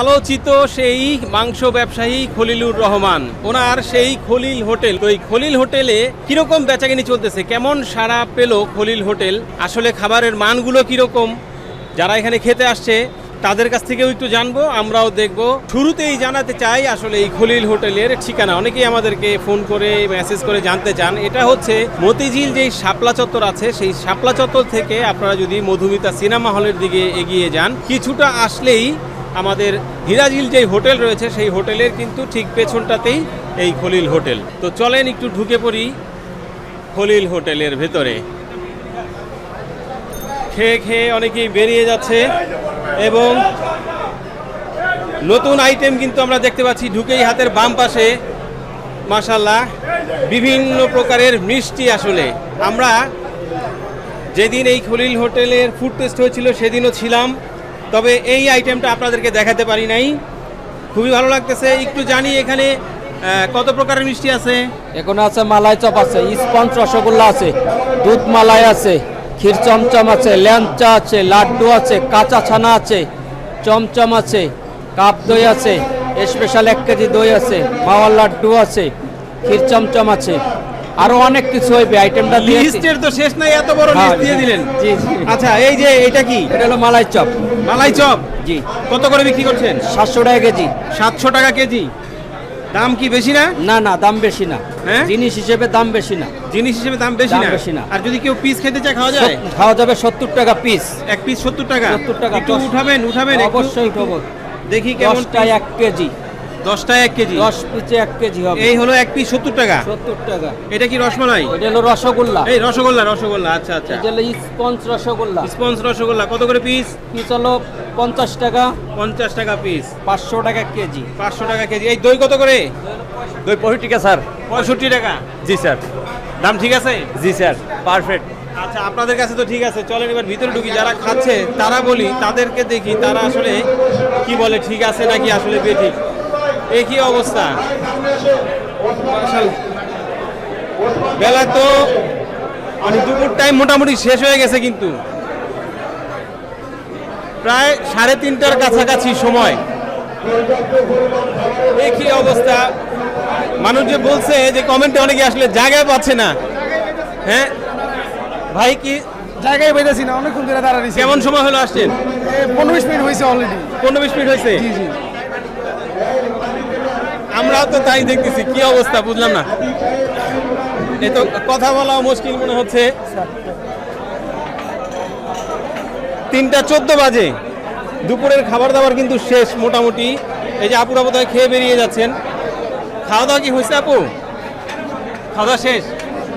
আলোচিত সেই মাংস ব্যবসায়ী খলিলুর রহমান। ওনার সেই খলিল হোটেল। তো এই খলিল হোটেলে কীরকম বেচাকেনি চলতেছে? কেমন সাড়া পেল খলিল হোটেল? আসলে খাবারের মানগুলো কীরকম? যারা এখানে খেতে আসছে, তাদের কাছ থেকেও একটু জানব। আমরাও দেখব। শুরুতেই জানাতে চাই আসলে এই খলিল হোটেলের ঠিকানা। অনেকেই আমাদেরকে ফোন করে, মেসেজ করে জানতে চান। এটা হচ্ছে মতিঝিল যেই শাপলা চত্বর আছে, সেই শাপলা চত্বর থেকে আপনারা যদি মধুমিতা সিনেমা হলের দিকে এগিয়ে যান, কিছুটা আসলেই আমাদের হিরাজিল যেই হোটেল রয়েছে, সেই হোটেলের কিন্তু ঠিক পেছনটাতেই এই খলিল হোটেল। তো চলেন একটু ঢুকে পড়ি খলিল হোটেলের ভেতরে। খেয়ে খেয়ে অনেকেই বেরিয়ে যাচ্ছে এবং নতুন আইটেম কিন্তু আমরা দেখতে পাচ্ছি, ঢুকেই হাতের বাম পাশে মাশাল্লাহ বিভিন্ন প্রকারের মিষ্টি আসলে। আমরা যেদিন এই খলিল হোটেলের ফুড টেস্ট হয়েছিল, সেদিনও ছিলাম। তবে এই আইটেমটা আপনাদেরকে দেখাতে পারি নাই। খুবই ভালো লাগতেছে। একটু জানি এখানে কত প্রকারের মিষ্টি আছে? এখন আছে মালাই চপ আছে স্পঞ্জ রসগোল্লা আছে দুধ মালাই আছে ক্ষীর চমচম আছে ল্যাংচা আছে লাড্ডু আছে কাঁচা ছানা আছে চমচম আছে কাপ দই আছে স্পেশাল এক কেজি দই আছে মাওয়ার লাড্ডু আছে ক্ষীর চমচম আছে। আরও অনেক কিছু হইবে আইটেমটা দিয়ে লিস্টের তো শেষ নাই এত বড় লিস্ট দিয়ে দিলেন। জি জি। আচ্ছা এই যে এটা কি? এটা হলো মালাই চপ। মালাই চপ? জি। কত করে বিক্রি করছেন? সাতশো টাকা কেজি। সাতশো টাকা কেজি। দাম কি বেশি না? না না দাম বেশি না। হ্যাঁ? জিনিস হিসেবে দাম বেশি না। জিনিস হিসেবে দাম বেশি না? বেশি না। আর যদি কেউ পিস খেতে চায় খাওয়া যায়? খাওয়া যাবে সত্তর টাকা পিস এক পিস সত্তর টাকা। 70 টাকা, একটু উঠাবেন উঠাবেন অবশ্যই উঠাবো। দেখি কেমন দশটায় এক কেজি। দশটায় এক কেজি? দশ পিসে এক কেজি হবে। এই হলো এক পিস সত্তর টাকা? সত্তর টাকা। এটা কি রসমালাই? এটা হলো রসগোল্লা। এই রসগোল্লা রসগোল্লা আচ্ছা আচ্ছা। এটা হলো স্পঞ্জ রসগোল্লা। স্পঞ্জ রসগোল্লা কত করে পিস? পিস হলো পঞ্চাশ টাকা। পঞ্চাশ টাকা পিস। পাঁচশো টাকা কেজি। পাঁচশো টাকা কেজি। এই দই কত করে? দই পঁয়ষট্টি টাকা স্যার। পঁয়ষট্টি টাকা? জি স্যার। দাম ঠিক আছে? জি স্যার। পারফেক্ট। আচ্ছা আপনাদের কাছে তো ঠিক আছে। চলেন এবার ভিতরে ঢুকি। যারা খাচ্ছে তারা বলি তাদেরকে দেখি তারা আসলে কি বলে ঠিক আছে নাকি আসলে বেঠিক? এই কি অবস্থা? বেলা তো মানে দুপুর টাইম মোটামুটি শেষ হয়ে গেছে কিন্তু। প্রায় সাড়ে তিনটার কাছাকাছি সময়। কি অবস্থা? মানুষ যে বলছে যে কমেন্টে অনেকে আসলে জায়গায় পাচ্ছে না। হ্যাঁ? ভাই কি জায়গায় পাইতেছি না অনেকক্ষণ ধরে দাঁড়াইছি কেমন সময় হলো আসছেন? পনেরো বিশ মিনিট হয়েছে অলরেডি পনেরো বিশ মিনিট হয়েছে? জি জি। আমরাও তো তাই দেখতেছি। কি অবস্থা বুঝলাম না। এই তো কথা বলা মুশকিল মনে হচ্ছে। তিনটা চোদ্দ বাজে। দুপুরের খাবার দাবার কিন্তু শেষ মোটামুটি। এই যে আপুরা বোধহয় খেয়ে বেরিয়ে যাচ্ছেন। খাওয়া দাওয়া কি হয়েছে আপু? খাওয়া দাওয়া শেষ?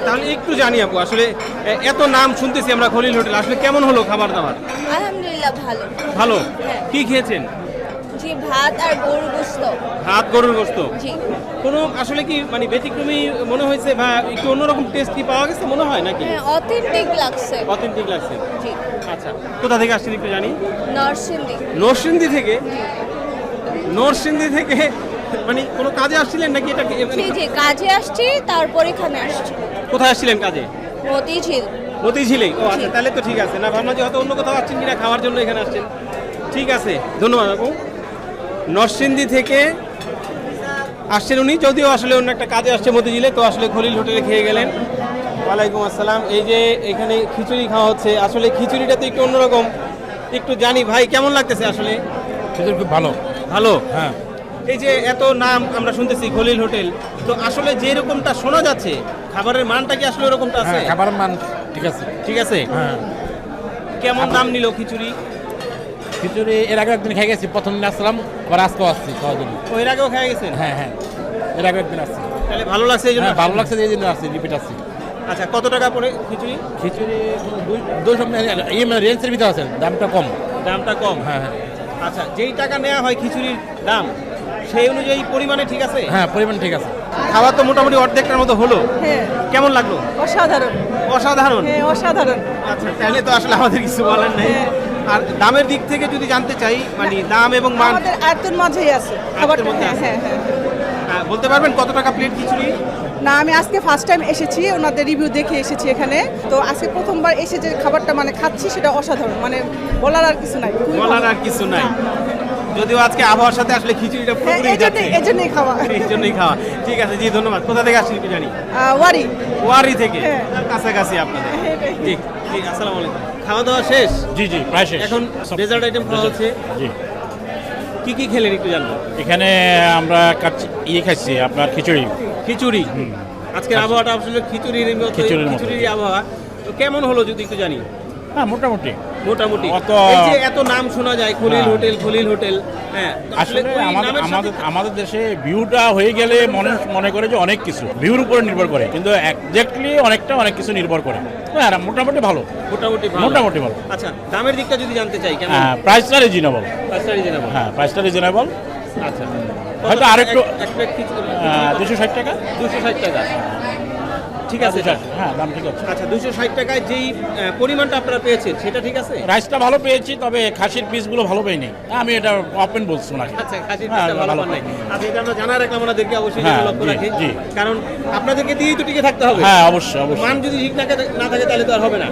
তাহলে একটু জানি আপু আসলে এ- এত নাম শুনতেছি আমরা খলিল হোটেল। আসলে কেমন হলো খাবার দাবার আলহামদুলিল্লাহ ভালো। ভালো? হ্যাঁ। কি খেয়েছেন? জি ভাত আর গরু গোস্ত। হাত গরুর গোস্ত? জি। কোনো আসলে কি মানে ব্যতিক্রমী মনে হয়েছে বা একটু অন্যরকম টেস্ট কি পাওয়া গেছে মনে হয় নাকি? হ্যাঁ অথেন্টিক লাগছে। অথেন্টিক লাগছে। জি। আচ্ছা কোথা থেকে আসছেন একটু জানি? নরসিংদী। নরসিংদী থেকে? নরসিংদী থেকে? মানে কোনো কাজে আসছিলেন নাকি এটা কি- জি জি কাজে আসছি তারপর এখানে আসছি। কোথায় আসছিলেন কাজে? মতিঝিল। মতিঝিলেই ও আচ্ছা তাহলে তো ঠিক আছে। না ভাবনা যে হয়তো অন্য কোথাও আসছেন কিনা খাওয়ার জন্য এখানে আসছেন। ঠিক আছে ধন্যবাদ আপু। নরসিংদী থেকে আসছেন উনি। যদিও আসলে অন্য একটা কাজে আসছে মতিঝিলে তো আসলে খলিল হোটেলে খেয়ে গেলেন। ওয়ালাইকুম আসসালাম। এই যে এখানে খিচুড়ি খাওয়া হচ্ছে আসলে খিচুড়িটা তো একটু অন্যরকম। একটু জানি ভাই কেমন লাগতেছে আসলে? সেটা খুব ভালো। ভালো? হ্যাঁ। এই যে এত নাম আমরা শুনতেছি খলিল হোটেল তো আসলে যে রকমটা শোনা যাচ্ছে খাবারের মানটা কি আসলে ওরকমটা আছে? হ্যাঁ খাবারের মান ঠিক আছে। ঠিক আছে? হ্যাঁ। কেমন দাম নিল খিচুড়ি? খিচুড়ি এর আগে একদিন খেয়ে গেছি। প্রথম দিন আসলাম আবার আজকেও আসছি খাওয়ার জন্য ও এর আগেও খেয়ে গেছেন? হ্যাঁ হ্যাঁ। এর আগে একদিন আসছি। তাহলে ভালো লাগছে এই জন্য হ্যাঁ ভালো লাগছে এই জন্য আসছি রিপিট আসছি। আচ্ছা কত টাকা পড়ে খিচুড়ি? খিচুড়ি দুই দুশো ইয়ে মানে রেঞ্জের ভিতরে আছে দামটা কম। দামটা কম? হ্যাঁ হ্যাঁ। আচ্ছা যেই টাকা নেওয়া হয় খিচুড়ির দাম সেই অনুযায়ী পরিমাণে ঠিক আছে? হ্যাঁ পরিমাণ ঠিক আছে। খাওয়া তো মোটামুটি অর্ধেকটার মতো হলো। হ্যাঁ। কেমন লাগল? অসাধারণ। অসাধারণ? হ্যাঁ অসাধারণ। আচ্ছা তাহলে তো আসলে আমাদের কিছু বলার নেই। আর দামের দিক থেকে যদি জানতে চাই মানে দাম এবং মান। আমাদের আয়তন মাঝেই আছে খাবারটা মধ্যে হ্যাঁ আছে। হ্যাঁ হ্যাঁ। আহ, বলতে পারবেন কত টাকা প্লেট খিচুড়ি না আমি আজকে ফার্স্ট টাইম এসেছি ওনাদের রিভিউ দেখে এসেছি এখানে। তো আজকে প্রথমবার এসে যে খাবারটা মানে খাচ্ছি সেটা অসাধারণ। মানে বলার আর কিছু নাই খুবই বলার আর কিছু নাই। যদিও আজকে আবহাওয়ার সাথে আসলে খিচুড়িটা হ্যাঁ পুরোপুরি এই জন্যই এই জন্যই খাওয়া। এই জন্যই খাওয়া। ঠিক আছে জি ধন্যবাদ। কোথা থেকে আসছেন জানি। আহ, ওয়ারি। ওয়ারি থেকে? হ্যাঁ। কাছাকাছি আপনাদের। ঠিক ঠিক আসসালামু আলাইকুম। খাওয়া দাওয়া শেষ? জি জি প্রায় শেষ। এখন ডেজার্ট আইটেম খাওয়া হচ্ছে। জি। কি কি খেলেন একটু জানব? এখানে আমরা ইয়ে খাচ্ছি আপনার খিচুড়ি। খিচুড়ি? আজকের আবহাওয়াটা আসলে খিচুড়ির খিচুড়ির আবহাওয়া। তো কেমন হলো যদি একটু জানি। হ্যাঁ মোটামুটি। মোটামুটি। এই যে এত নাম শোনা যায় খলিল হ্যাঁ। হোটেল খলিল হোটেল হ্যাঁ। আসলে আমাদের আমাদের দেশে ভিউটা হয়ে গেলে মনে মনে করে যে অনেক কিছু। ভিউর উপরে নির্ভর করে কিন্তু একজাক্টলি অনেকটা অনেক কিছু নির্ভর করে। হ্যাঁ মোটামুটি ভালো। মোটামুটি ভালো। মোটামুটি ভালো। আচ্ছা দামের দিকটা যদি জানতে চাই কেমন? হ্যাঁ প্রাইসটা রিজনেবল প্রাইসটা রিজনেবল হ্যাঁ প্রাইসটা রিজনেবল আচ্ছা। হয়তো আরেকটু- দুশো ষাট টাকা? দুশো ষাট টাকা। ঠিক আছে? স্যার হ্যাঁ দাম ঠিক আছে। আচ্ছা দুশো ষাট টাকায় যেই পরিমাণটা আপনারা পেয়েছেন সেটা ঠিক আছে? রাইসটা ভালো পেয়েছি তবে খাসির পিসগুলো ভালো পাইনি। আমি এটা ওপেন বলছি ওনাকে। আচ্ছা খাসির হ্যাঁ, পিসটা ভালো ভালো পান নাই আচ্ছা এটা আমরা জানা রাখলাম আমাদেরকে অবশ্যই হ্যাঁ, লক্ষ্য জি, রাখি। কারণ আপনাদেরকে দিয়েই তো টিকে থাকতে হবে। হ্যাঁ অবশ্যই অবশ্যই। মান যদি ঠিক না থাকে- না থাকে তাহলে তো আর হবে না।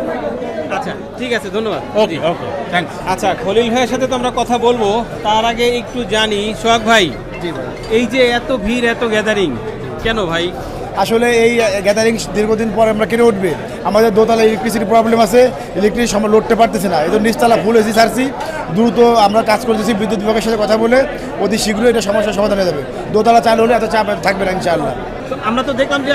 আচ্ছা ঠিক আছে ধন্যবাদ। ওকে ওকে থ্যাংকস আচ্ছা খলিল ভাইয়ের সাথে তো আমরা কথা বলব তার আগে একটু জানি সোহাগ ভাই এই যে এত ভিড় এত গ্যাদারিং কেন ভাই? আসলে এই গ্যাদারিং দীর্ঘদিন পর আমরা কেটে উঠবে। আমাদের দোতলা ইলেকট্রিসিটি প্রবলেম আছে ইলেকট্রিক সময় লড়তে পারতেছে না। এই জন্য নিচতলা ফুল এসি ছাড়ছি দ্রুত আমরা কাজ করতেছি বিদ্যুৎ বিভাগের সাথে কথা বলে অতি শীঘ্রই এটা সমস্যার সমাধান হয়ে যাবে। দোতলা চালু হলে এত চাপ থাকবে না ইনশাআল্লাহ। আমরা তো দেখলাম যে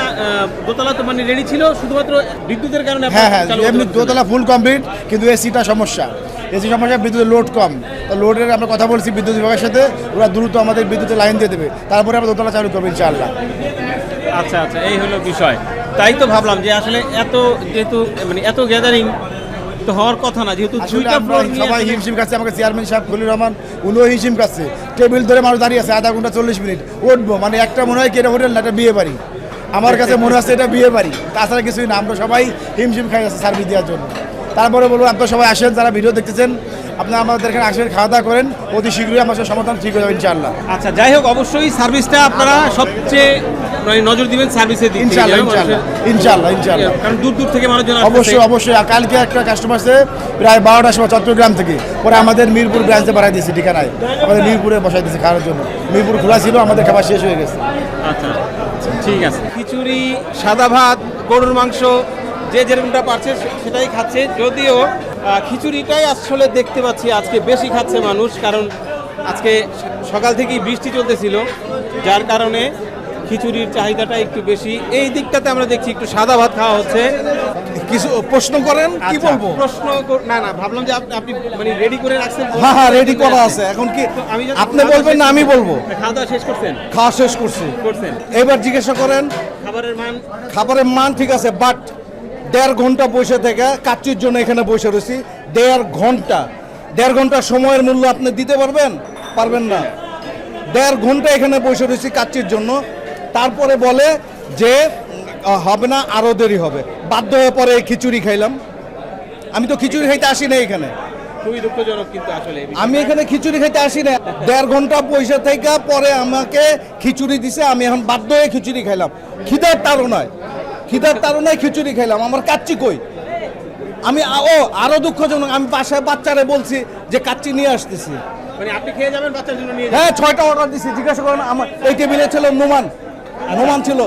দোতলা তো মানে রেডি ছিল শুধুমাত্র বিদ্যুতের কারণে হ্যাঁ হ্যাঁ এমনি দোতলা ফুল কমপ্লিট কিন্তু এসিটা সমস্যা। এসি সমস্যা বিদ্যুতের লোড কম। তো লোডের আমরা কথা বলছি বিদ্যুৎ বিভাগের সাথে ওরা দ্রুত আমাদের বিদ্যুতের লাইন দিয়ে দেবে। তারপরে আমরা দোতলা চালু করব ইনশাআল্লাহ। আচ্ছা আচ্ছা এই হলো বিষয়। তাই তো ভাবলাম যে আসলে এত যেহেতু মানে এত গ্যাদারিং তো হওয়ার কথা না যেহেতু দুইটা ফ্লোর সবাই হিমশিম খাচ্ছে আমাকে চেয়ারম্যান সাহেব খলিল রহমান উনিও হিমশিম খাচ্ছে। টেবিল ধরে মানুষ দাঁড়িয়ে আছে আধা ঘণ্টা চল্লিশ মিনিট। উঠবো মানে একটা মনে হয় কি এটা হোটেল না এটা বিয়ে বাড়ি। আমার কাছে মনে হচ্ছে এটা বিয়ে বাড়ি। তাছাড়া কিছুই না আমরা সবাই হিমশিম খাই আছে সার্ভিস দেওয়ার জন্য। তারপরে বলব আপনারা সবাই আসেন যারা ভিডিও দেখতেছেন আপনারা আমাদের এখানে আসেন খাওয়া দাওয়া করেন অতি শীঘ্রই আমার সমাধান ঠিক হয়ে যাবে ইনশাআল্লাহ। আচ্ছা যাই হোক অবশ্যই সার্ভিসটা আপনারা সবচেয়ে মানে নজর দিবেন ইনশাআল্লাহ যেন ইনশাআল্লাহ ইনশাআল্লাহ ইনশাআল্লাহ। কারণ দূর দূর থেকে মানুষজন অবশ্যই অবশ্যই। কালকে একটা কাস্টমার আছে প্রায় বারোটার সময় চট্টগ্রাম থেকে। পরে আমাদের মিরপুর ব্রাঞ্চে বাড়াই দিয়েছি ঠিকানায়। আমাদের মিরপুরে বসাই দিয়েছি খাওয়ার জন্য। মিরপুর খোলা ছিল আমাদের খাবার শেষ হয়ে গেছে। আচ্ছা ঠিক আছে। খিচুড়ি সাদা ভাত গরুর মাংস যে যেরকমটা পারছে সেটাই খাচ্ছে। যদিও খিচুড়িটাই আসলে দেখতে পাচ্ছি আজকে বেশি খাচ্ছে মানুষ কারণ আজকে সকাল থেকেই বৃষ্টি চলতেছিল যার কারণে খিচুড়ির চাহিদাটা একটু বেশি। এই দিকটাতে আমরা দেখছি একটু সাদা ভাত খাওয়া হচ্ছে। কিছু প্রশ্ন করেন কি আচ্ছা, বলব? প্রশ্ন না না ভাবলাম যে আপ- আপনি মানে রেডি করে রাখছেন হ্যাঁ হ্যাঁ রেডি করা আছে। এখন কি আমি আপনি বলবেন না আমি বলব। খাওয়া দাওয়া শেষ করছেন? খাওয়া শেষ করছি। করছেন। এবার জিজ্ঞাসা করেন খাবারের মান? খাবারের মান ঠিক আছে বাট দেড় ঘণ্টা বসে থেকে কাচ্চির জন্য এখানে বসে রয়েছি। দেড় ঘণ্টা। দেড় ঘণ্টা সময়ের মূল্য আপনি দিতে পারবেন? পারবেন না। দেড় ঘণ্টা এখানে বসে রয়েছি কাচ্চির জন্য। তারপরে বলে যে হবে না আরও দেরি হবে। বাধ্য হয়ে পরে খিচুড়ি খাইলাম। আমি তো খিচুড়ি খাইতে আসি না এখানে। খুবই দুঃখজনক কিন্তু আসলে আমি এখানে খিচুড়ি খেতে আসি না দেড় ঘণ্টা পয়সা থেকে পরে আমাকে খিচুড়ি দিছে। আমি এখন বাধ্য হয়ে খিচুড়ি খাইলাম। খিদার তাড়নায়। খিদার তাড়নায় খিচুড়ি খাইলাম আমার কাচ্চি কই? আমি ও আরও দুঃখজনক আমি বাসায় বাচ্চারে বলছি যে কাচ্চি নিয়ে আসতেছি। মানে হ্যাঁ ছয়টা অর্ডার দিছি জিজ্ঞাসা করেন আমার এই টেবিলে ছিল নোমান নোমান ছিল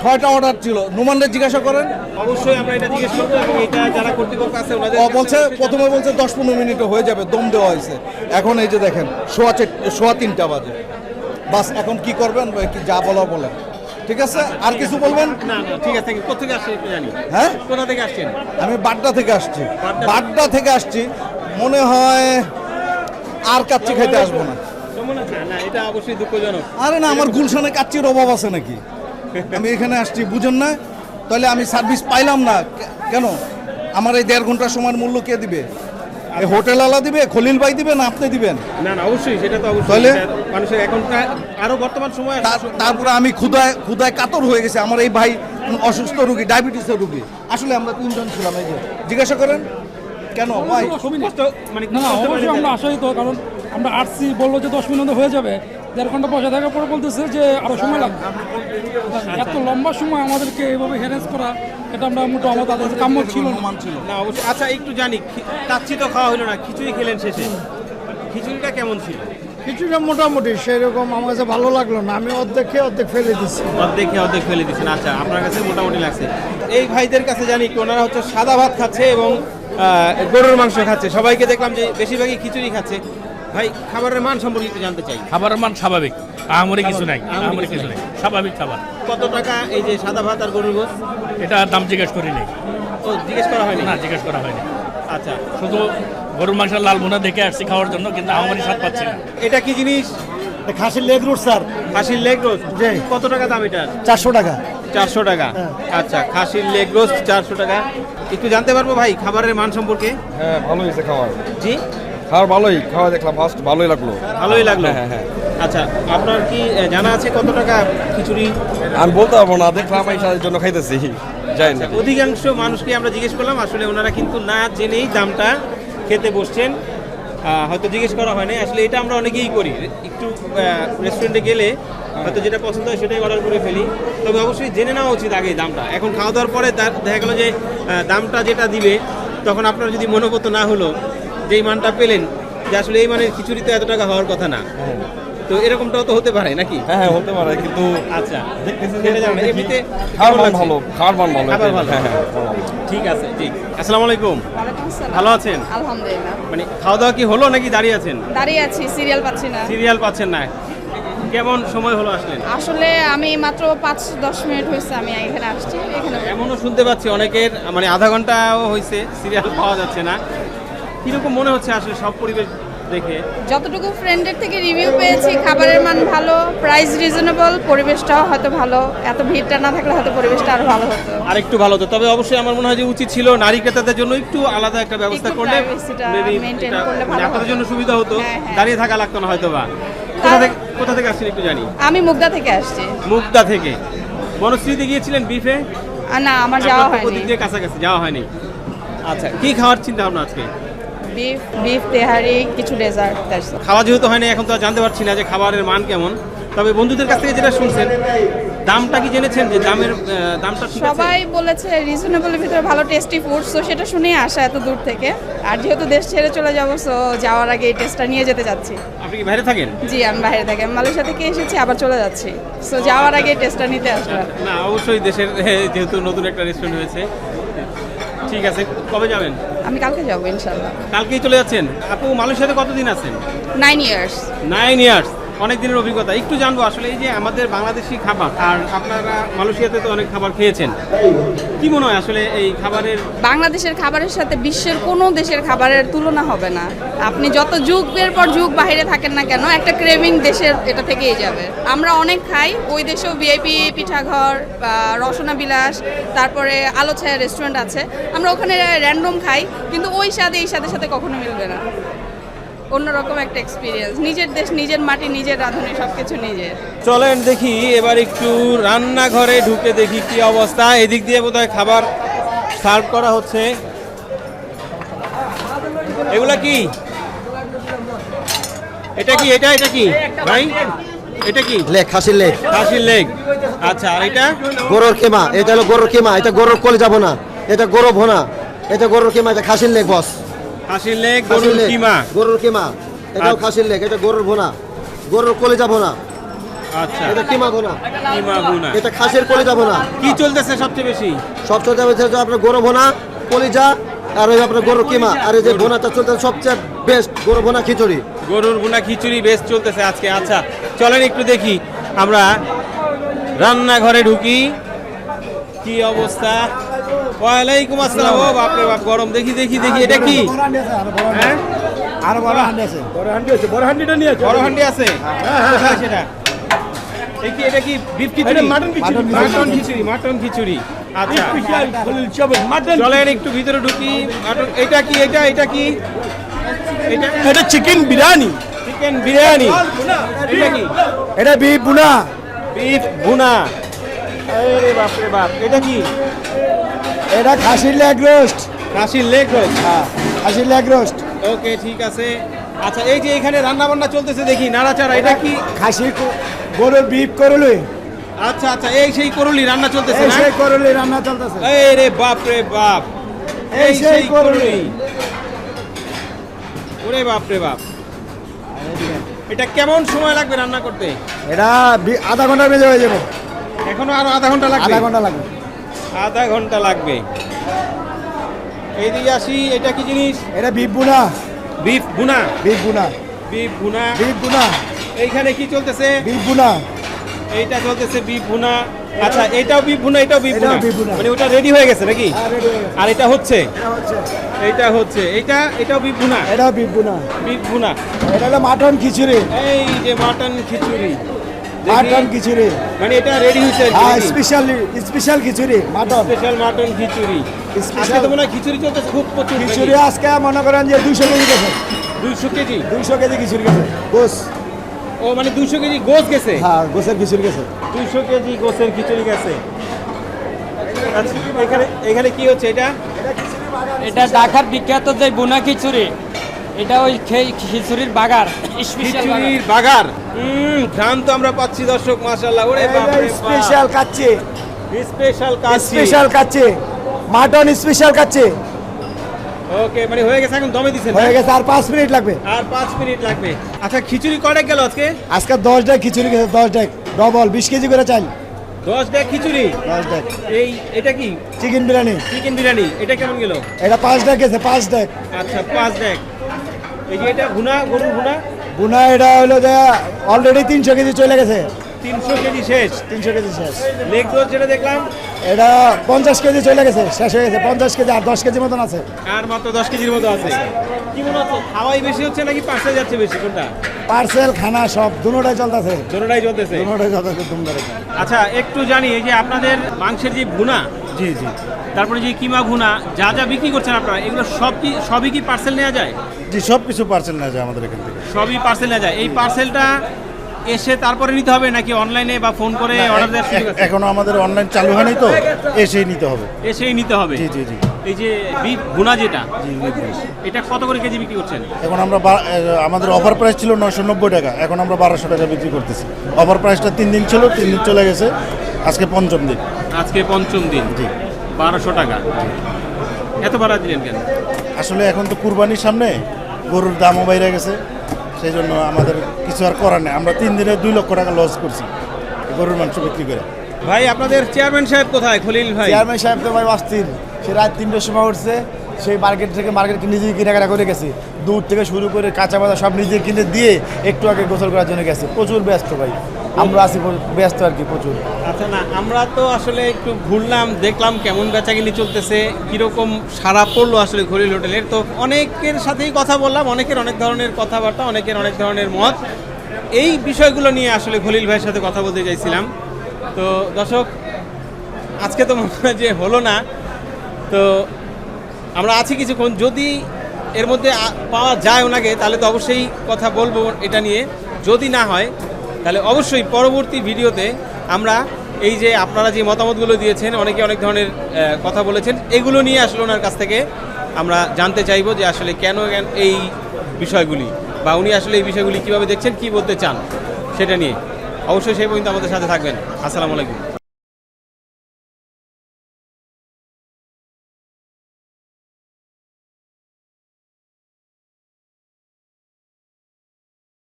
ছয়টা অর্ডার ছিল। নোমানরে জিজ্ঞাসা করেন। অবশ্যই আমরা এটা জিজ্ঞেস করব এবং এটা যারা কর্তৃপক্ষ আছে ওনাদের বলছে প্রথমে বলছে দশ পনেরো মিনিটে হয়ে যাবে দম দেওয়া হয়েছে। এখন এই যে দেখেন সোয়া সোয়া তিনটা বাজে। বাস এখন কি করবেন কি যা বলা বলেন। ঠিক আছে? আর কিছু বলবেন? না না ঠিক আছে কোথা থেকে আসছেন জানি। হ্যাঁ? কোথা থেকে আসছেন? আমি বাড্ডা থেকে আসছি। বাড্ডা- থেকে আসছি। মনে হয় আর কাচ্চি খাইতে আসব না। এটা অবশ্যই দুঃখজনক। আরে না আমার গুলশানে কাচ্চির অভাব আছে নাকি? আমি এখানে আসছি বুঝেন না? তাহলে আমি সার্ভিস পাইলাম না। কেন? আমার এই দেড় ঘণ্টার সময়ের মূল্য কে দিবে? হোটেল আলা দিবে খলিল ভাই দিবেন না আপনি দিবেন? না না অবশ্যই সেটা তো অবশ্যই। তাহলে? মানুষের এখন আরও বর্তমান সময় তার- তারপরে আমি ক্ষুদায় ক্ষুদায় কাতর হয়ে গেছে। আমার এই ভাই অসুস্থ রুগী ডায়াবেটিসের রুগী। আসলে আমরা তিনজন ছিলাম এই যে। জিজ্ঞাসা করেন? কেন? ভাই মানে না অবশ্যই আমরা আশাই তো কারণ আমরা আসছি বলল যে দশ মিনিট হয়ে যাবে। দেড় ঘণ্টা পয়সা থাকার পরে বলতেছে যে আরও সময় লাগবে। এত লম্বা সময় আমাদেরকে এভাবে হ্যারেস করা এটা আমরা মোটো আমাদের কাছে কাম্য ছিল না। ছিল। না অবশ্যই। আচ্ছা একটু জানি কাচ্চি তো খাওয়া হলো না খিচুড়ি খেলেন শেষে। খিচুড়িটা কেমন ছিল? কিছুটা মোটামুটি সেরকম আমার কাছে ভালো লাগল না আমি অর্ধেক খেয়ে অর্ধেক ফেলে দিচ্ছি অর্ধেক খেয়ে অর্ধেক ফেলে দিচ্ছেন আচ্ছা আপনার কাছে মোটামুটি লাগছে। এই ভাইদের কাছে জানি কি ওনারা হচ্ছে সাদা ভাত খাচ্ছে এবং গরুর মাংস খাচ্ছে। সবাইকে দেখলাম যে বেশিরভাগই খিচুড়ি খাচ্ছে। ভাই খাবারের মান সম্পর্কে একটু জানতে চাই। খাবারের মান স্বাভাবিক। আহামরি কিছু নাই আহামরি কিছু নাই। স্বাভাবিক খাবার। কত টাকা এই যে সাদা ভাত আর গরুর গোস এটা দাম জিজ্ঞেস করি নাই। ও জিজ্ঞেস করা হয়নি? না জিজ্ঞেস করা হয়নি। আচ্ছা। শুধু গরুর মাংসের লাল বোনা দেখে আসছি খাওয়ার জন্য কিন্তু আহামরি স্বাদ পাচ্ছি না। এটা কি জিনিস? খাসির লেগ রুট স্যার। খাসির লেগ রোস্ট? জি। কত টাকা দাম এটার? চারশো টাকা। চারশো টাকা? আচ্ছা খাসির লেগ রোস্ট চারশো টাকা। একটু জানতে পারব ভাই খাবারের মান সম্পর্কে? হ্যাঁ ভালো হয়েছে খাওয়ার। জি? খাওয়ার ভালোই খাওয়া দেখলাম ফার্স্ট ভালোই লাগল। ভালোই লাগল? হ্যাঁ, হ্যাঁ। আচ্ছা আপনার কি জানা আছে কত টাকা খিচুড়ি? আমি বলতে পারব না দেখলাম এই সাথে জন্য খাইতেছি। যাই না অধিকাংশ মানুষকে আমরা জিজ্ঞেস করলাম আসলে ওনারা কিন্তু না জেনেই দামটা খেতে বসছেন। হয়তো জিজ্ঞেস করা হয়নি আসলে এটা আমরা অনেকেই করি। একটু রেস্টুরেন্টে গেলে হয়তো যেটা পছন্দ হয় সেটাই অর্ডার করে ফেলি। তবে অবশ্যই জেনে নেওয়া উচিত আগে দামটা। এখন খাওয়া দাওয়ার পরে দেখা গেলো যে দামটা যেটা দিবে তখন আপনার যদি মনোগত না হলো যেই মানটা পেলেন যে আসলে এই মানের খিচুড়ি তো এত টাকা হওয়ার কথা না। তো এরকমটাও তো হতে পারে নাকি? হ্যাঁ হ্যাঁ হতে পারে কিন্তু আচ্ছা। এমনিতে মান ভালো খাওয়ার মান ভালো খাবার ভালো। হ্যাঁ হ্যাঁ ঠিক আছে ঠিক। আসসালামু আলাইকুম। ভালো আছেন? আলহামদুলিল্লাহ। মানে খাওয়া দাওয়া কি হলো নাকি দাঁড়িয়ে আছেন? দাঁড়িয়ে আছি সিরিয়াল পাচ্ছি না। সিরিয়াল পাচ্ছেন না। কেমন সময় হলো আসলেন? আসলে আমি মাত্র পাঁচ দশ মিনিট হয়েছে আমি এখানে আসছি এখানে এমনও শুনতে পাচ্ছি অনেকের মানে আধা ঘন্টাও হয়েছে সিরিয়াল পাওয়া যাচ্ছে না। কীরকম মনে হচ্ছে আসলে সব পরিবেশ দেখে? যতটুকু ফ্রেন্ডের থেকে রিভিউ পেয়েছি খাবারের মান ভালো প্রাইস রিজনেবল পরিবেশটাও হয়তো ভালো। এত ভিড়টা না থাকলে হয়তো পরিবেশটা আরও ভালো হতো। আর একটু ভালো হতো। তবে অবশ্যই আমার মনে হয় যে উচিত ছিল নারী ক্রেতাদের জন্য একটু আলাদা একটা ব্যবস্থা করলে করলে মানে আপনাদের জন্য সুবিধা হতো হ্যাঁ, হ্যাঁ। দাঁড়িয়ে থাকা লাগতো না হয়তো বা কোথা থেকে কোথা থেকে আসছেন একটু জানি। আমি মুগদা থেকে আসছি। মুগদা থেকে। বনশ্রীতে গিয়েছিলেন বিফে না আমার যাওয়া হয়নি। কাছাকাছি যাওয়া হয়নি। আচ্ছা কি খাওয়ার চিন্তা ভাবনা আজকে? বিফ বিফ তেহারি কিছু ডেজার্ট খাওয়া যেহেতু হয়নি এখন তো জানতে পারছি না যে খাবারের মান কেমন। তবে বন্ধুদের কাছ থেকে যেটা শুনছেন দামটা কি জেনেছেন যে দামের দামটা সবাই বলেছে রিজনেবলের ভিতরে ভালো টেস্টি ফুড সো সেটা শুনেই আসা এত দূর থেকে। আর যেহেতু দেশ ছেড়ে চলে যাব সো যাওয়ার আগে এই টেস্টটা নিয়ে যেতে যাচ্ছি আপনি কি বাইরে থাকেন? জি আমি বাইরে থাকি। আমি মালয়েশিয়া থেকে এসেছি আবার চলে যাচ্ছি। সো যাওয়ার আগে টেস্টটা নিতে আসলাম না অবশ্যই দেশের যেহেতু নতুন একটা রেস্টুরেন্ট হয়েছে। ঠিক আছে কবে যাবেন? আমি কালকে যাব ইনশাল্লাহ। কালকেই চলে যাচ্ছেন? আপু মালয়েশিয়াতে কতদিন আছেন? নাইন ইয়ার্স নাইন ইয়ার্স অনেক দিনের অভিজ্ঞতা। একটু জানব আসলে এই যে আমাদের বাংলাদেশি খাবার, আর আপনারা মালয়েশিয়াতে তো অনেক খাবার খেয়েছেন। কি মনে হয় আসলে এই খাবারের বাংলাদেশের খাবারের সাথে বিশ্বের কোনো দেশের খাবারের তুলনা হবে না। আপনি যত যুগের পর যুগ বাইরে থাকেন না কেন, একটা ক্রেভিং দেশের এটা থেকেই যাবে। আমরা অনেক খাই, ওই দেশেও ভিআইপি পিঠাঘর, বা রসনা বিলাস তারপরে আলো ছায়া রেস্টুরেন্ট আছে। আমরা ওখানে র্যান্ডম খাই, কিন্তু ওই স্বাদে, এই স্বাদের সাথে কখনো মিলবে না। অন্যরকম একটা এক্সপিরিয়েন্স নিজের দেশ নিজের মাটি নিজের রাঁধুনি সব কিছু নিজের। চলেন দেখি এবার একটু রান্নাঘরে ঢুকে দেখি কি অবস্থা। এদিক দিয়ে বোধহয় খাবার সার্ভ করা হচ্ছে। এগুলা কি? এটা কি এটা এটা কি? ভাই এটা কি? লেগ খাসির লেগ খাসির লেগ আচ্ছা আর এটা? গরুর কেমা এটা হলো গরুর কেমা এটা গরুর কলে যাব না। এটা গরু ভোনা এটা গরুর কেমা এটা খাসির লেগ বস। খাসির লেগ গরুর কিমা। গরুর কেমা। এটাও আচ্ছা। খাসির লেগ এটা গরুর ভোনা। গরুর কলে যাব না আচ্ছা। এটা কিমা ভোনা। কিমা বুনা এটা খাসির কলে যাব না কি চলতেছে সবচেয়ে বেশি? সব চলতে যে আপনার গরু ভোনা কলিজা আর ওই আপনার গরুর কিমা। আর এই যে ভোনাটা চলতে সবচেয়ে বেস্ট গরু ভোনা খিচুড়ি। গরুর বুনা খিচুড়ি বেশ চলতেছে আজকে। আচ্ছা চলেন একটু দেখি। আমরা রান্নাঘরে ঢুকি। কি অবস্থা? ওয়ালাইকুম আসসালাম। ও বাপরে বাপ গরম। দেখি দেখি দেখি এটা কি? হ্যাঁ? আরও বড় হান্ডি আছে। বড় হান্ডি আছে বড় হান্ডিটা নিয়ে বড় হান্ডি আছে? কোথায় সেটা? এই এটা কি beef khichuri? Mutton khichuri. Mutton khichuri. Mutton khichuri. আচ্ছা। চলেন একটু ভিতরে ঢুকি। মাটন এটা কি এটা এটা কি? এটা এটা চিকেন বিরিয়ানি চিকেন বিরিয়ানি এটা কি? এটা বিফ বুনা বিফ ভুনা আরে বাপ রে বাপ এটা কি? এটা খাসির লেগ রোস্ট। কাশির লেগ রোস্ট? হ্যাঁ খাসির লেগ রোস্ট। ওকে ঠিক আছে। আচ্ছা এই যে এখানে রান্না বান্না চলতেছে দেখি নাড়াচাড়া এটা কি? খাসির গরুর বিফ করলে? আচ্ছা আচ্ছা এই সেই করলি রান্না চলতেছে না? সেই করলে রান্না চলতেছে। এই রে বাপ রে বাপ। এই সেই করলি। ওরে বাপ রে বাপ। এটা কেমন সময় লাগবে রান্না করতে? এটা আধা ঘণ্টার মেঝে হয়ে যাবে। এখনও আরও আধা ঘণ্টা লাগবে? আধা ঘণ্টা লাগবে। আধা ঘণ্টা লাগবে এইদিকে আসি এটা কি জিনিস এটা বিপ বুনা বিফ বুনা বিপ বুনা বিফ বুনা বিপ বুনা এইখানে কি চলতেছে বিপ বুনা এইটা চলতেছে বিফ ভুনা আচ্ছা এটাও বিফ ভুনা এটাও বিফ এটাও ভুনা মানে ওটা রেডি হয়ে গেছে নাকি হ্যাঁ, হয়ে। আর এটা হচ্ছে এটা হচ্ছে এইটা হচ্ছে এইটা এটাও বিফ ভুনা এটাও বিপ বুনা বিফ ভুনা এটা হলো মাটন খিচুড়ি এই যে মাটন খিচুড়ি। মাটন খিচুড়ি। মানে এটা রেডি হয়েছে হ্যাঁ special special khichuri mutton. Special mutton khichuri. আজকে তো মনে হয় খিচুড়ি চলতেছে খুব প্রচুর খিচুড়ি আজকে মনে করেন যে দুইশো কেজি গেছে। দুইশো কেজি? দুইশো কেজি খিচুড়ি গেছে। গোস। ও মানে দুইশো কেজি গোস গেছে? হ্যাঁ গোসের খিচুড়ি গেছে। দুইশো কেজি গোসের খিচুড়ি গেছে। আচ্ছা, এখানে এখানে কি হচ্ছে এটা? এটা ঢাকার বিখ্যাত যে বুনা খিচুড়ি। এটা ওই খিচুড়ির বাগার। খিচুড়ির বাগার। হুম। ঘ্রাণ তো আমরা পাচ্ছি দর্শক মাশাআল্লাহ। ওরে বাপ। রে স্পেশাল কাচ্চি। স্পেশাল কাজ special kacchi. Mutton special kacchi. Okay মানে হয়ে গেছে এখন দমে দিছেন হয়ে গেছে আর পাঁচ মিনিট লাগবে। আর পাঁচ মিনিট লাগবে। আচ্ছা খিচুড়ি কটা গেল আজকে? আজকে দশ ডেক খিচুড়ি গেছে দশ ডেক ডবল বিশ কেজি করে চাল। দশ ডেক খিচুড়ি? দশ ডেক এই এটা কি? চিকেন বিরিয়ানি। চিকেন বিরিয়ানি এটা কেমন গেল? এটা পাঁচ ডেক গেছে পাঁচ ডেক আচ্ছা পাঁচ ডেক এই যে এটা ভুনা গরুর ভুনা? বুনা এটা হলো যে অলরেডি তিনশো কেজি চলে গেছে। তিনশো কেজি শেষ। তিনশো কেজি শেষ। লেগ রোল যেটা দেখলাম? এটা পঞ্চাশ কেজি চলে গেছে শেষ হয়ে গেছে। পঞ্চাশ কেজি আর দশ কেজি মতন আছে। আর মাত্র দশ কেজির মতো আছে? কি মনে হচ্ছে খাওয়াই বেশি হচ্ছে নাকি পার্সেল যাচ্ছে বেশি? কোনটা? পার্সেল খানা সব দুটোটাই চলতেছে। দোনোটাই চলতেছে? দুটোটাই চলতেছে। আচ্ছা একটু জানি এই যে আপনাদের মাংসের যে ভুনা জি জি। তারপরে যে কিমা ভুনা যা যা বিক্রি করছেন আপনারা এগুলো সব কি সবই কি পার্সেল নেওয়া যায়? জি সব কিছু পার্সেল নেওয়া যায় আমাদের এখান থেকে। সবই পার্সেল নেওয়া যায়। এই পার্সেলটা এসে তারপরে নিতে হবে নাকি অনলাইনে বা ফোন করে অর্ডার দেওয়ার সুযোগ আছে? এখনও আমাদের অনলাইন চালু হয়নি তো এসেই নিতে হবে। এসেই নিতে হবে। জি জি জি। এই যে বিফ ভুনা যেটা এটা কত করে কেজি বিক্রি করছেন? এখন আমরা আমাদের অফার প্রাইস ছিল নশো নব্বই টাকা এখন আমরা বারোশো টাকা বিক্রি করতেছি। অফার প্রাইসটা তিন দিন ছিল তিন দিন চলে গেছে আজকে পঞ্চম দিন। আজকে পঞ্চম দিন। জি। বারোশো টাকা। এত ভাড়া দিলেন কেন? আসলে এখন তো কুরবানির সামনে গরুর দামও বাইরে গেছে সেই জন্য আমাদের কিছু আর করার নেই। আমরা তিন দিনে দুই লক্ষ টাকা লস করছি গরুর মাংস বিক্রি করে। ভাই আপনাদের চেয়ারম্যান সাহেব কোথায়? খলিল ভাই। চেয়ারম্যান সাহেব তো ভাই অস্থির। সে রাত তিনটের সময় উঠছে সেই মার্কেট থেকে মার্কেট নিজেই কেনাকাটা করে গেছে। দুধ থেকে শুরু করে কাঁচা বাজা সব নিজে কিনে দিয়ে একটু আগে গোসল করার জন্য গেছে। প্রচুর ব্যস্ত ভাই। আমরা আছি ব্যস্ত আর কি প্রচুর। আচ্ছা না, আমরা তো আসলে একটু ঘুরলাম, দেখলাম কেমন বেচাকিনি চলতেছে, কীরকম সারা পড়ল আসলে খলিল হোটেলের। তো অনেকের সাথেই কথা বললাম, অনেকের অনেক ধরনের কথাবার্তা, অনেকের অনেক ধরনের মত। এই বিষয়গুলো নিয়ে আসলে খলিল ভাইয়ের সাথে কথা বলতে চাইছিলাম। তো দর্শক, আজকে তো মনে হয় যে হলো না। তো আমরা আছি কিছুক্ষণ, যদি এর মধ্যে পাওয়া যায় ওনাকে, তাহলে তো অবশ্যই কথা বলব এটা নিয়ে। যদি না হয় তাহলে অবশ্যই পরবর্তী ভিডিওতে আমরা এই যে আপনারা যে মতামতগুলো দিয়েছেন, অনেকে অনেক ধরনের কথা বলেছেন, এগুলো নিয়ে আসলে ওনার কাছ থেকে আমরা জানতে চাইব যে আসলে কেন এই বিষয়গুলি বা উনি আসলে এই বিষয়গুলি কীভাবে দেখছেন, কি বলতে চান সেটা নিয়ে। অবশ্যই সেই পর্যন্ত আমাদের সাথে থাকবেন। আসসালামু আলাইকুম।